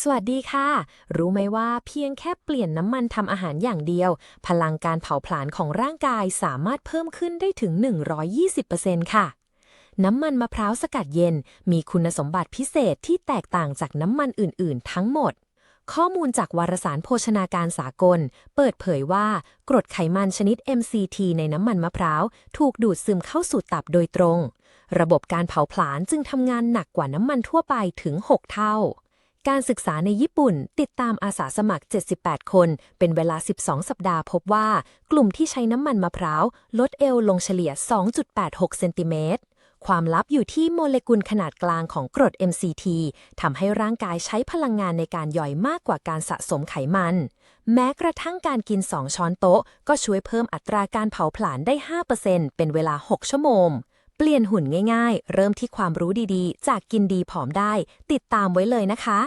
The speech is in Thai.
สวัสดีค่ะ รู้ไหมว่าเพียงแค่เปลี่ยนน้ำมันทำอาหารอย่างเดียว พลังการเผาผลาญของร่างกายสามารถเพิ่มขึ้นได้ถึง 120%ค่ะ น้ำมันมะพร้าวสกัดเย็น มีคุณสมบัติพิเศษที่แตกต่างจากน้ำมันอื่น ๆ ทั้งหมด ข้อมูลจากวารสารโภชนาการสากล เปิดเผยว่ากรดไขมันชนิด MCT ในน้ำมันมะพร้าวถูกดูดซึมเข้าสู่ตับโดยตรง ระบบการเผาผลาญจึงทำงานหนักกว่าน้ำมันทั่วไปถึง 6 เท่า การศึกษาในญี่ปุ่น ติดตามอาสาสมัคร 78 คน เป็นเวลา 12 สัปดาห์พบว่า กลุ่มที่ใช้น้ำมันมะพร้าว ลดเอวลงเฉลี่ย 2.86 เซนติเมตร ความลับอยู่ที่โมเลกุลขนาดกลางของกรด MCT ทำให้ร่างกายใช้พลังงานในการย่อยมากกว่าการสะสมไขมัน แม้กระทั่งการกิน 2 ช้อนโต๊ะ ก็ช่วยเพิ่มอัตราการเผาผลาญได้ 5%เป็นเวลา 6 ชั่วโมง เปลี่ยนหุ่นง่ายๆ เริ่มที่ความรู้ดีๆ จากกินดีผอมได้ ติดตามไว้เลยนะคะ